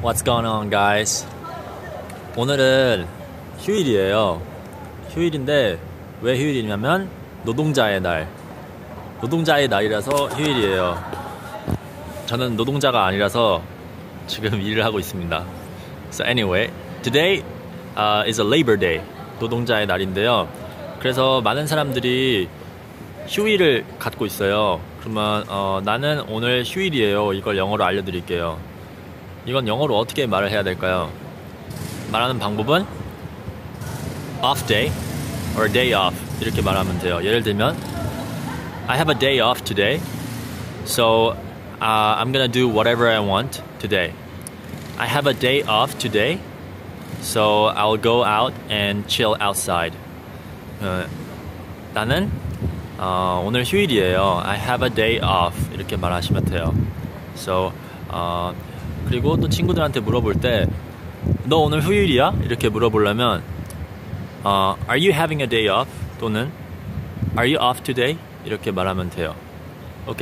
What's going on, guys? 오늘은 휴일이에요. 휴일인데 왜 휴일이냐면 노동자의 날. 노동자의 날이라서 휴일이에요. 저는 노동자가 아니라서 지금 일을 하고 있습니다. So anyway, today uh, is a Labor Day. 노동자의 날인데요. 그래서 많은 사람들이 휴일을 갖고 있어요. 그러면 어, 나는 오늘 휴일이에요. 이걸 영어로 알려드릴게요. 이건 영어로 어떻게 말을 해야 될까요? 말하는 방법은 off day or day off 이렇게 말하면 돼요. 예를 들면 I have a day off today, so uh, I'm gonna do whatever I want today. I have a day off today, so I'll go out and chill outside. 어, 나는 어, 오늘 휴일이에요. I have a day off 이렇게 말하시면 돼요. So 어, 그리고 또 친구들한테 물어볼 때 너 오늘 휴일이야? 이렇게 물어보려면 어, Are you having a day off? 또는 Are you off today? 이렇게 말하면 돼요.